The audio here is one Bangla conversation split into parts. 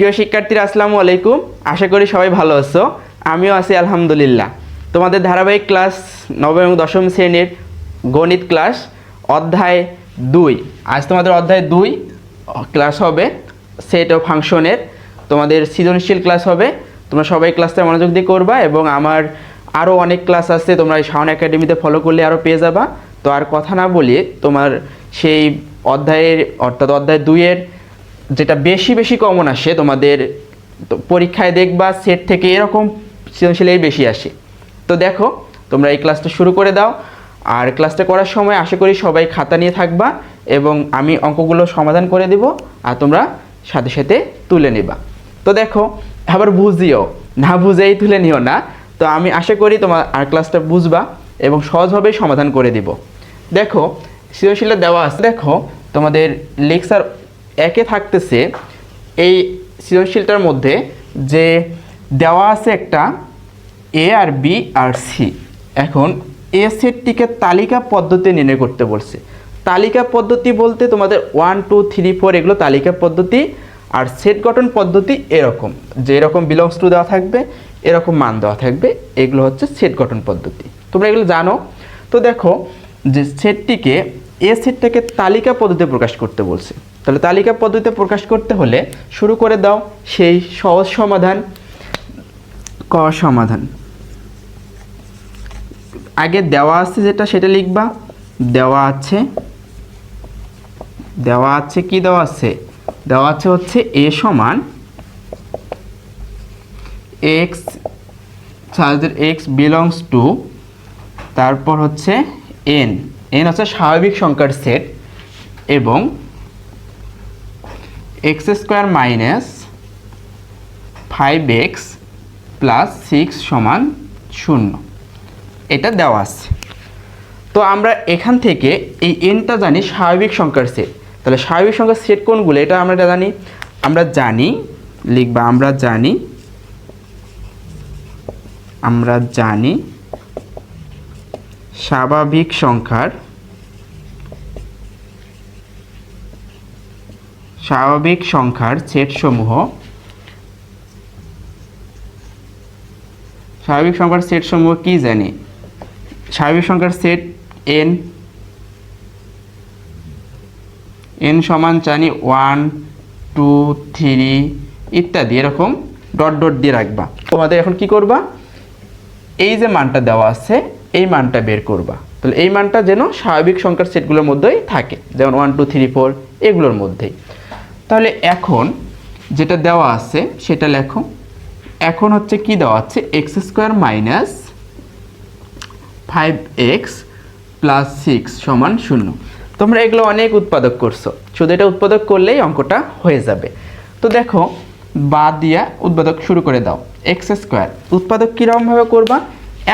প্রিয় শিক্ষার্থীরা, আসসালামু আলাইকুম। আশা করি সবাই ভালো আছো। আমিও আছি, আলহামদুলিল্লাহ। তোমাদের ধারাবাহিক ক্লাস নবম এবং দশম শ্রেণির গণিত ক্লাস, অধ্যায় দুই। আজ তোমাদের অধ্যায় দুই ক্লাস হবে সেট ও ফাংশনের তোমাদের সৃজনশীল ক্লাস হবে। তোমরা সবাই ক্লাসটা মনোযোগ দিয়ে করবা এবং আমার আরও অনেক ক্লাস আছে, তোমরা এই শাওন একাডেমিতে ফলো করলে আরও পেয়ে যাবা। তো আর কথা না বলি তোমার সেই অধ্যায়ের, অর্থাৎ অধ্যায় দুইয়ের যেটা বেশি বেশি কমন আসে, তোমাদের পরীক্ষায় দেখবা সেট থেকে এরকম সৃজনশীলেই বেশি আসে। তো দেখো, তোমরা এই ক্লাসটা শুরু করে দাও। আর ক্লাসটা করার সময় আশা করি সবাই খাতা নিয়ে থাকবা এবং আমি অঙ্কগুলো সমাধান করে দেব আর তোমরা সাথে সাথে তুলে নেবা। তো দেখো, আবার বুঝিও, না বুঝেই তুলে নিও না। তো আমি আশা করি তোমার আর ক্লাসটা বুঝবা এবং সহজভাবেই সমাধান করে দিব। দেখো, সৃজনশীলটা দেওয়া আছে। দেখো, তোমাদের লেকচার একে থাকতেছে এই সৃজনশীলটার মধ্যে যে দেওয়া আছে একটা এ আর বি আর সি এখন এ সেটটিকে তালিকা পদ্ধতি নির্ণয় করতে বলছে। তালিকা পদ্ধতি বলতে তোমাদের ওয়ান টু থ্রি ফোর এগুলো তালিকা পদ্ধতি আর সেট গঠন পদ্ধতি এরকম। যে এরকম বিলংস টু দেওয়া থাকবে, এরকম মান দেওয়া থাকবে, এগুলো হচ্ছে সেট গঠন পদ্ধতি। তোমরা এগুলো জানো? তো দেখো যে সেটটিকে এ সেটটাকে তালিকা পদ্ধতিতে প্রকাশ করতে বলছে। তাহলে তালিকা পদ্ধতিতে প্রকাশ করতে হলে শুরু করে দাও সেই সহজ সমাধান, ক সমাধান। আগে দেওয়া আছে যেটা, সেটা লিখবা। দেওয়া আছে দেওয়া আছে কি দেওয়া আছে? দেওয়া আছে হচ্ছে এ সমান এক্স সাজের এক্স বিলংস টু, তারপর হচ্ছে এন। এন হচ্ছে স্বাভাবিক সংখ্যার সেট এবং X square minus five X plus six সমান শূন্য। এটা দেওয়া আছে। তো আমরা এখান থেকে এই এনটা জানি স্বাভাবিক সংখ্যার সেট তাহলে স্বাভাবিক সংখ্যার সেট কোনগুলো? এটা আমরা জানি। আমরা জানি, লিখবা, আমরা জানি আমরা জানি স্বাভাবিক সংখ্যার স্বাভাবিক সংখ্যার সেটসমূহ। স্বাভাবিক সংখ্যার সেটসমূহ কি জানি? স্বাভাবিক সংখ্যার সেট এন এন সমান জানি ওয়ান টু থ্রি ইত্যাদি, এরকম ডট ডট দিয়ে রাখবা। তোমাদের এখন কি করবা? এই যে মানটা দেওয়া আছে, এই মানটা বের করবা। তাহলে এই মানটা যেন স্বাভাবিক সংখ্যার সেটগুলোর মধ্যেই থাকে। যেমন ওয়ান টু থ্রি ফোর এগুলোর মধ্যেই। তাহলে এখন যেটা দেওয়া আছে, সেটা লেখো। এখন হচ্ছে কি দেওয়া আছে? X square minus five X plus six সমান শূন্য। তোমরা এগুলো অনেক উৎপাদক করছ। শুধু এটা উৎপাদক করলেই অঙ্কটা হয়ে যাবে। তো দেখো, বাদ দিয়া উৎপাদক শুরু করে দাও। এক্স স্কোয়ার উৎপাদক কীরকমভাবে করবা?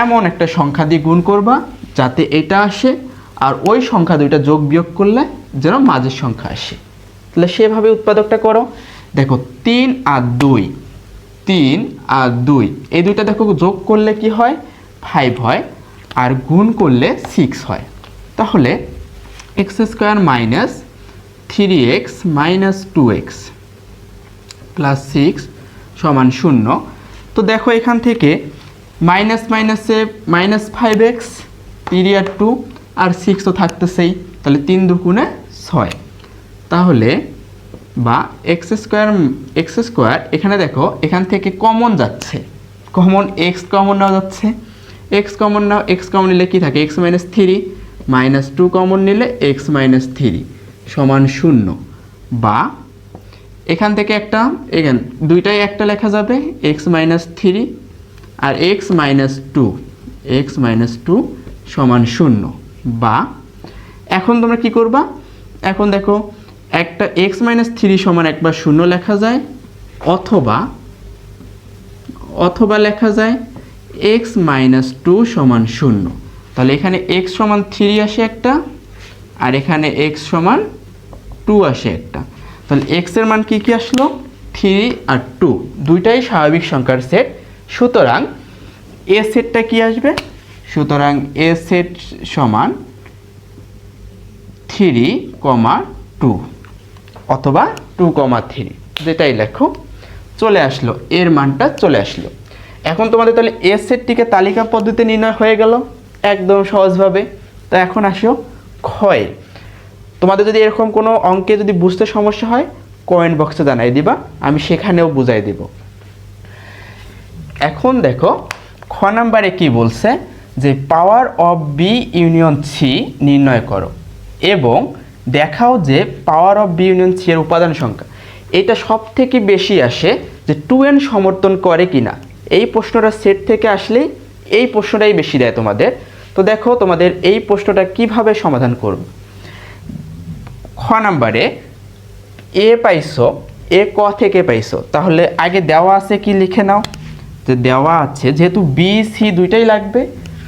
এমন একটা সংখ্যা দিয়ে গুণ করবা, যাতে এটা আসে, আর ওই সংখ্যা দুইটা যোগ বিয়োগ করলে যেন মাঝের সংখ্যা আসে। তাহলে সেভাবে উৎপাদকটা করো। দেখো, তিন আর দুই। তিন আর দুই। এই দুইটা দেখো, যোগ করলে কি হয়? ফাইভ হয়। আর গুণ করলে সিক্স হয়। তাহলে x square minus three x minus two x plus six সমান শূন্য। তো দেখো এখান থেকে মাইনাস মাইনাসে মাইনাস ফাইভ এক্স থ্রি আর টু আর সিক্স তো থাকতেছেই। তাহলে তিন দুগুণে ছয়। তাহলে বা এক্স স্কোয়ার এক্স স্কোয়ার এখানে দেখো, এখান থেকে কমন যাচ্ছে। কমন এক্স কমন নেওয়া যাচ্ছে। এক্স কমন নাও এক্স কমন নিলে কী থাকে? X minus three minus two common নিলে এক্স মাইনাস থ্রি সমান শূন্য। বা এখান থেকে একটা, এখান, দুইটাই একটা লেখা যাবে এক্স মাইনাস থ্রি আর x minus two x minus two সমান শূন্য। বা এখন তোমরা কি করবা? এখন দেখো একটা এক্স মাইনাস থ্রি সমান একবার শূন্য লেখা যায়, অথবা অথবা লেখা যায় এক্স মাইনাস টু সমান শূন্য। তাহলে এখানে এক্স সমান থ্রি আসে একটা, আর এখানে এক্স সমান টু আসে একটা। তাহলে এক্সের মান কি কি আসলো? থ্রি আর টু দুইটাই স্বাভাবিক সংখ্যার সেট সুতরাং এ সেটটা কি আসবে? সুতরাং এ সেট সমান থ্রি কমা টু অথবা টু কমা থ্রি। যেটাই লেখো, চলে আসলো, এর মানটা চলে আসলো। এখন তোমাদের তাহলে এ সেটটিকে তালিকা পদ্ধতি নির্ণয় হয়ে গেল, একদম সহজভাবে। তো এখন আসো ক্ষয় তোমাদের যদি এরকম কোনো অঙ্কে যদি বুঝতে সমস্যা হয় কমেন্ট বক্সে জানাই দিবা, আমি সেখানেও বুঝাই দিব। এখন দেখো, খ নাম্বারে কি বলছে? যে power of B union C নির্ণয় করো, এবং দেখাও যে power of B union C এর উপাদান সংখ্যা। এটা সব থেকে বেশি আসে যে টু এন সমর্থন করে কিনা। এই প্রশ্নটা সেট থেকে আসলেই এই প্রশ্নটাই বেশি দেয় তোমাদের। তো দেখো তোমাদের এই প্রশ্নটা কীভাবে সমাধান করবে। খ নাম্বারে, এ পাইছো, এ ক থেকে পাইছো। তাহলে আগে দেওয়া আছে কি লিখে নাও? যে দেওয়া আছে, যেহেতু বি সি দুইটাই লাগবে,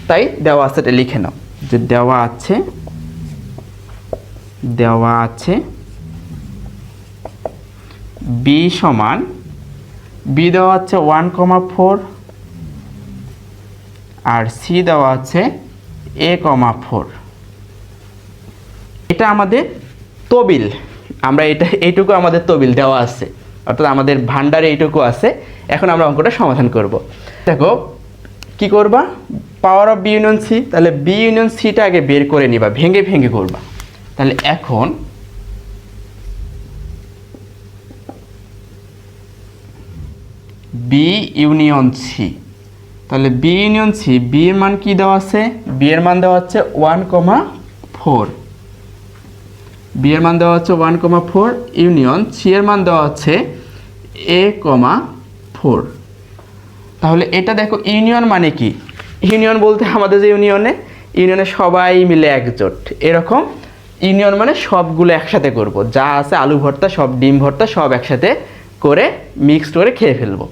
তাই দেওয়া আছে এটা লিখে নাও। যে দেওয়া আছে দেওয়া আছে। বি সমান বি দেওয়া আছে ওয়ান কমা ফোর আর সি দেওয়া আছে এ কমা ফোর এটা আমাদের তবিল। আমরা এটা, এইটুকু আমাদের তবিল দেওয়া আছে। অর্থাৎ আমাদের ভান্ডারে এইটুকু আছে। এখন আমরা অঙ্কটা সমাধান করব। দেখো, কি করবা? Power of B union C তাহলে বি ইউনিয়ন সিটা আগে বের করে নিবা, ভেঙে ভেঙে করবা। তাহলে এখন বি ইউনিয়ন সি তাহলে বি ইউনিয়ন সি বি এর মান কি দেওয়া আছে? বি এর মান দেওয়া হচ্ছে ওয়ান কমা ফোর বি এর মান দেওয়া হচ্ছে one comma four union C এর মান দেওয়া হচ্ছে এ কমা ফোর তাহলে এটা দেখো ইউনিয়ন মানে কি? ইউনিয়ন বলতে আমাদের যে ইউনিয়নে ইউনিয়নে সবাই মিলে একজোট, এরকম। ইউনিয়ন মানে সবগুলো একসাথে করব। যা আছে আলু ভর্তা, সব ডিম ভর্তা, সব একসাথে করে মিক্সড করে খেয়ে ফেলব।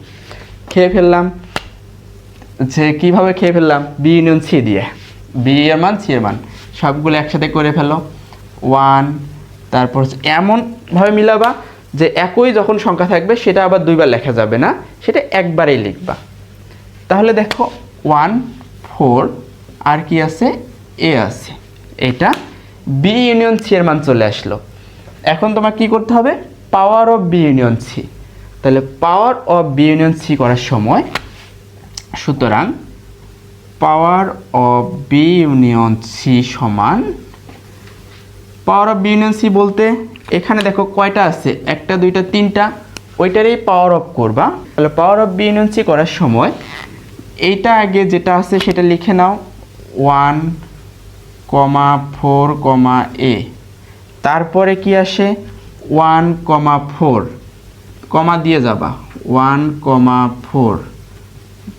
খেয়ে ফেললাম। যে কীভাবে খেয়ে ফেললাম? বি ইউনিয়ন সি দিয়ে। বি এর মান সি এর মান। সবগুলো একসাথে করে ফেলো। ওয়ান তারপর হচ্ছে এমনভাবে মিলাবা যে একই যখন সংখ্যা থাকবে, সেটা আবার দুইবার লেখা যাবে না, সেটা একবারেই লিখবা। তাহলে দেখো ওয়ান ফোর আর কি আছে? এ আছে। এটা বি ইউনিয়ন সি এর মান চলে আসলো। এখন তোমার কি করতে হবে? Power of B union C তাহলে power of B union C করার সময় সুতরাং power of B union C সমান power of B union C বলতে এখানে দেখো কয়টা আছে? একটা, দুইটা, তিনটা, ওইটারই পাওয়ার অফ করবা। তাহলে power of B union C করার সময় এইটা আগে যেটা আছে সেটা লিখে নাও। ওয়ান কমা ফোর কমা এ। তারপরে কি আসে? One comma four. কমা দিয়ে যাবা। One comma four.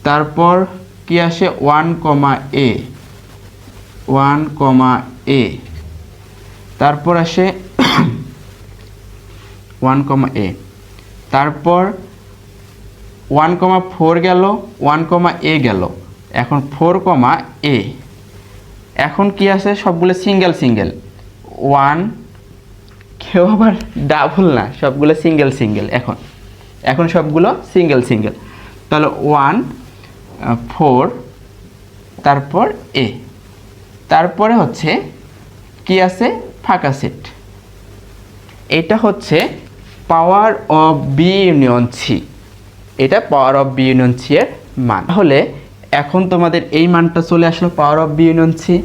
তারপর কি আসে? One comma A. One comma A. তারপর আসে ওয়ান কমা এ। তারপর ওয়ান কমা ফোর গেল, ওয়ান কমা এ গেল। এখন ফোর কমা এ। এখন কি আছে? সবগুলো সিঙ্গেল সিঙ্গেল ওয়ান কেউ আবার ডাবল না, সবগুলো সিঙ্গেল সিঙ্গেল এখন। এখন সবগুলো সিঙ্গেল সিঙ্গেল তাহলে ওয়ান ফোর তারপর এ তারপরে হচ্ছে কি আছে? ফাঁকা সেট। এটা হচ্ছে power of B union C এটা power of B union C এর মান। তাহলে এখন তোমাদের এই মানটা চলে আসলো power of B union C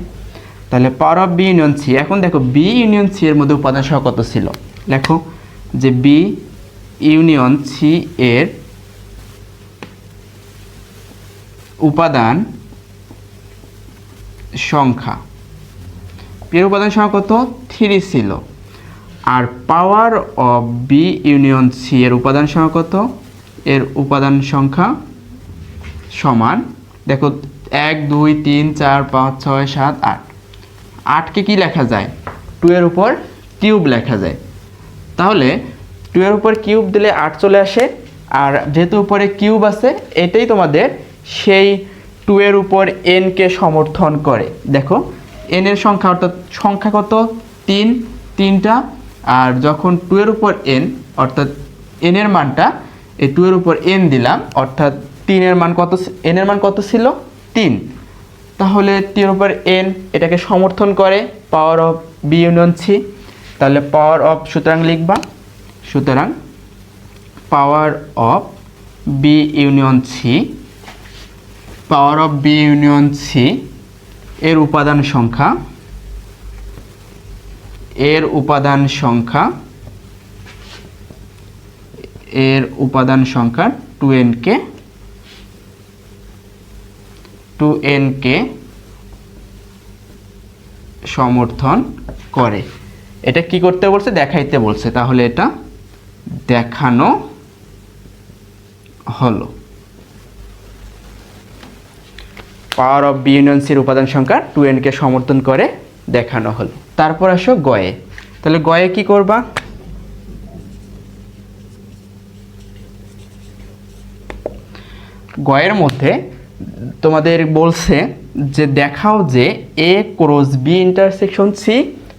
তাহলে power of B union C এখন দেখো বি ইউনিয়ন সি এর মধ্যে উপাদান সহ কত ছিল? লেখো যে বি ইউনিয়ন সি এর উপাদান সংখ্যা। এর উপাদান সংখ্যা কত? থ্রি ছিল। আর power of B union C এর উপাদান সংখ্যা কত? এর উপাদান সংখ্যা সমান দেখো, এক, দুই, তিন, চার, পাঁচ, ছয়, সাত, আট। আটকে কি লেখা যায়? টু এর উপর কিউব লেখা যায়। তাহলে টু এর উপর কিউব দিলে আট চলে আসে, আর যেহেতু উপরে কিউব আছে, এটাই তোমাদের সেই টু এর উপর এনকে সমর্থন করে। দেখো, এন এর সংখ্যা অর্থাৎ সংখ্যা কত? তিন, তিনটা, আর যখন টু এর উপর এন, অর্থাৎ এন এর মানটা, এই টু উপর এন দিলাম, অর্থাৎ তিনের মান কত এন এর মান কত ছিল? তিন। তাহলে তিন উপর এন এটাকে সমর্থন করে power of B union C তাহলে পাওয়ার অফ সুতরাং লিখবা। সুতরাং power of B union C power of B union C এর উপাদান সংখ্যা, এর উপাদান সংখ্যা, এর উপাদান সংখ্যা টু এন কে টু এন কে সমর্থন করে। এটা কি করতে বলছে? দেখাইতে বলছে। তাহলে এটা দেখানো হলো। পাওয়ার অফ বি উপাদান সংখ্যা টু এনকে সমর্থন করে দেখানো হলো। তারপর আসো গয়ে। তাহলে গয়ে কি করবা? গয়ের মধ্যে তোমাদের বলছে যে দেখাও যে A cross B intersection C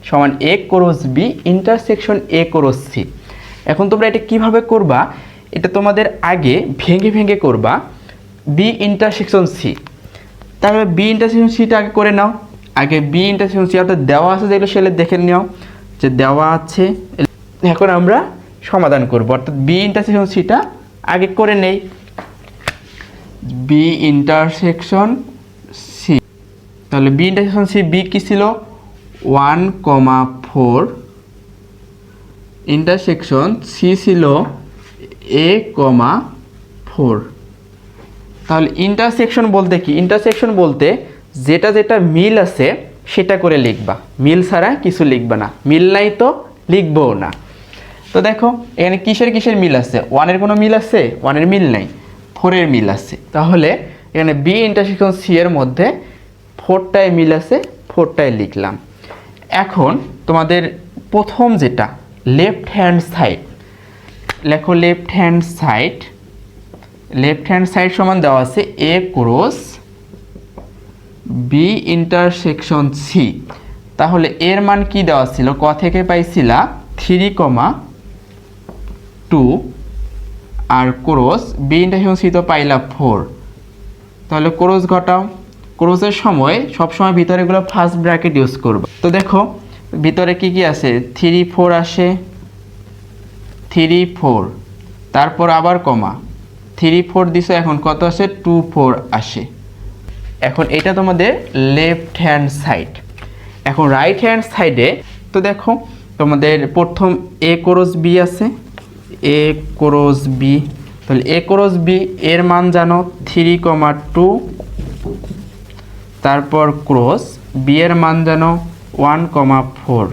সমান A cross B intersection A cross C এখন তোমরা এটা কীভাবে করবা? এটা তোমাদের আগে ভেঙে ভেঙে করবা বি ইন্টারসেকশন সি তাহলে বি ইন্টারসেকশন সিটা আগে করে নাও। আগে বি ইন্টারসেকশন সি অর্থাৎ দেওয়া আছে যেগুলো সেগুলো দেখে নাও। যে দেওয়া আছে, এখন আমরা সমাধান করব। অর্থাৎ বি ইন্টারসেকশন সিটা আগে করে নেই। বি ইন্টারসেকশন সি তাহলে বি ইন্টারসেকশন সি বি কী ছিল? One comma four intersection C ছিল এ কমা ফোর তাহলে ইন্টারসেকশন বলতে কি? ইন্টারসেকশন বলতে যেটা যেটা মিল আছে সেটা করে লিখবা। মিল ছাড়া কিছু লিখবা না। মিল নাই তো লিখবও না। তো দেখো, এখানে কিসের কিসের মিল আছে? ওয়ানের কোনো মিল আছে? ওয়ানের মিল নাই। ফোরের মিল আছে। তাহলে এখানে বি ইন্টারসেকশন সি এর মধ্যে ফোরটায় মিল আছে, ফোরটায় লিখলাম। এখন তোমাদের প্রথম যেটা লেফট হ্যান্ড সাইড লেখো left hand side left hand side সমান দেওয়া আছে A cross B intersection C তাহলে এর মান কি দেওয়া ছিল? ক থেকে পাইছিলা? থ্রি কমা টু আর ক্রস বি ইন্টারসেকশন তো পাইলা ফোর তাহলে ক্রস ঘটাও। ক্রোসের সময় সবসময় ভিতরেগুলো ফার্স্ট ব্র্যাকেট ইউজ করবে। তো দেখো, ভিতরে কি কি আছে? থ্রি ফোর আসে। থ্রি ফোর তারপর আবার কমা। থ্রি ফোর দিছে, এখন কত আসে? টু ফোর আসে। এখন এটা তোমাদের লেফট হ্যান্ড সাইড এখন রাইট হ্যান্ড সাইডে তো দেখো, তোমাদের প্রথম এ ক্রস বি আছে। এ ক্রস বি তাহলে এ ক্রস বি এর মান জানো থ্রি কমা টু তারপর ক্রস বি এর মান জানো ওয়ান কমা ফোর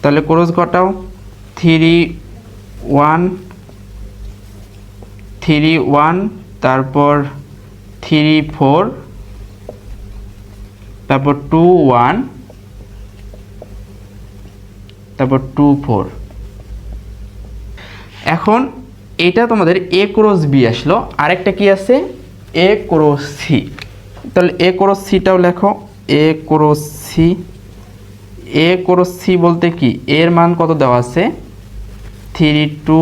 তাহলে ক্রস ঘটাও থ্রি ওয়ান থ্রি ওয়ান তারপর থ্রি ফোর তারপর টু ওয়ান তারপর টু ফোর এখন এটা তোমাদের এ ক্রস বি আসলো। আরেকটা কি আছে? এ ক্রস সি তাহলে এ ক্রস সিটাও লেখো। A cross C A cross C বলতে কি? এর মান কত দেওয়া আছে? থ্রি টু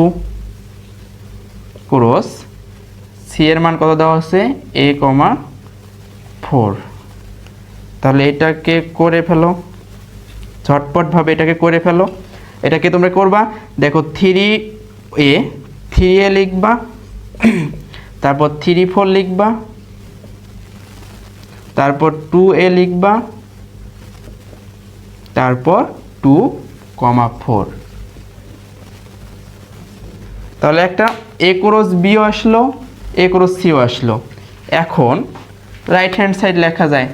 ক্রস সি এর মান কত দেওয়া আছে? এ কমা ফোর তাহলে এটাকে করে ফেলো। ঝটপটভাবে এটাকে করে ফেলো। এটাকে তোমরা করবা। দেখো থ্রি এ থ্রি এ লিখবা, তারপর থ্রি ফোর লিখবা, তারপর টু এ লিখবা, তারপর টু কমা ফোর তাহলে একটা এ ক্রস বিও আসলো এ ক্রস সিও আসলো। এখন রাইট হ্যান্ড সাইড লেখা যায়।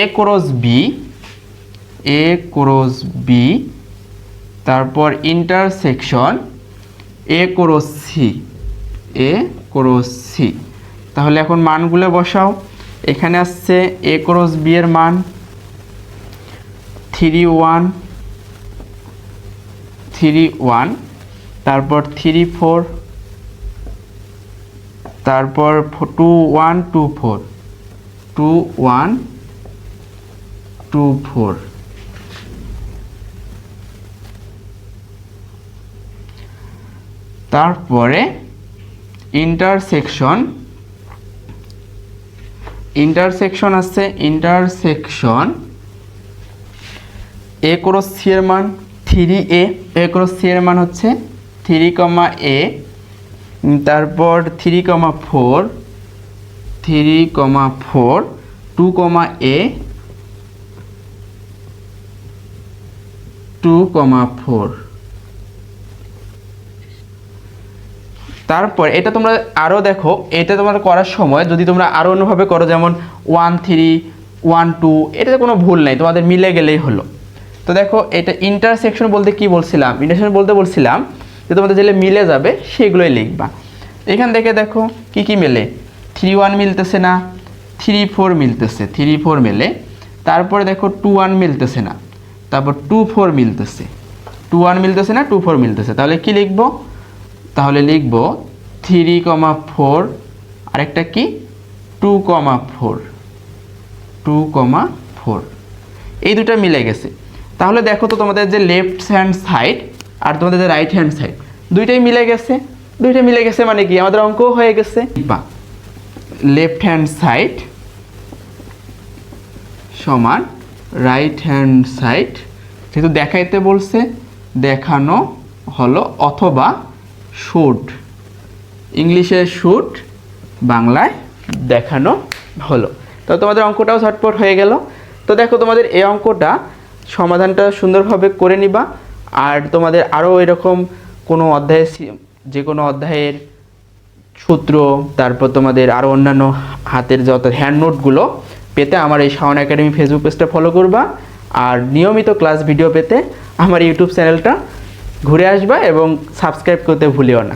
A cross B A cross B তারপর intersection A cross C A cross C তাহলে এখন মানগুলো বসাও। এখানে আসছে এ ক্রস বি এর মান থ্রি ওয়ান থ্রি ওয়ান তারপর থ্রি ফোর তারপর two one two four two one two four তারপরে ইন্টারসেকশন ইন্টারসেকশন আছে ইন্টারসেকশন এ ক্রস সি এর মান three A A cross C এর মান হচ্ছে থ্রি কমা এ তারপর three comma four three comma four two comma A two comma four তারপর এটা তোমরা আরও দেখো, এটা তোমরা করার সময় যদি তোমরা আরও অন্যভাবে করো, যেমন ওয়ান থ্রি ওয়ান টু এটাতে কোনো ভুল নেই, তোমাদের মিলে গেলেই হলো। তো দেখো, এটা ইন্টারসেকশন বলতে কি বলছিলাম? ইন্টারসেকশন বলতে বলছিলাম যে তোমাদের যেগুলো মিলে যাবে, সেগুলোই লিখবা। এখান থেকে দেখো, কি কি মেলে? থ্রি ওয়ান মিলতেছে না থ্রি ফোর মিলতেছে থ্রি ফোর মেলে। তারপরে দেখো টু ওয়ান মিলতেছে না, তারপর টু ফোর মিলতেছে। টু ওয়ান মিলতেছে না টু ফোর মিলতেছে। তাহলে কি লিখব? তাহলে লিখব থ্রি কমা ফোর, আরেকটা কি? Two comma four, two comma four. এই দুটো মিলে গেছে। তাহলে দেখো তো তোমাদের যে লেফট হ্যান্ড সাইড আর তোমাদের যে রাইট হ্যান্ড সাইড দুইটাই মিলে গেছে। দুইটা মিলে গেছে মানে কি? আমাদের অঙ্কও হয়ে গেছে। বা লেফট হ্যান্ড সাইড সমান রাইট হ্যান্ড সাইড যেহেতু দেখাইতে বলছে, দেখানো হলো অথবা শুট ইংলিশে শুট বাংলায় দেখানো হলো। তো তোমাদের অঙ্কটাও ঝটপট হয়ে গেল। তো দেখো তোমাদের এই অঙ্কটা সমাধানটা সুন্দরভাবে করে নিবা। আর তোমাদের আরও এরকম কোনো অধ্যায়ের যে কোনো অধ্যায়ের সূত্র, তারপর তোমাদের আরও অন্যান্য হাতের যত হ্যান্ড নোটগুলো পেতে আমার এই শাওন একাডেমি ফেসবুক পেজটা ফলো করবা। আর নিয়মিত ক্লাস ভিডিও পেতে আমার ইউটিউব চ্যানেলটা ঘুরে আসবা এবং সাবস্ক্রাইব করতে ভুলিও না।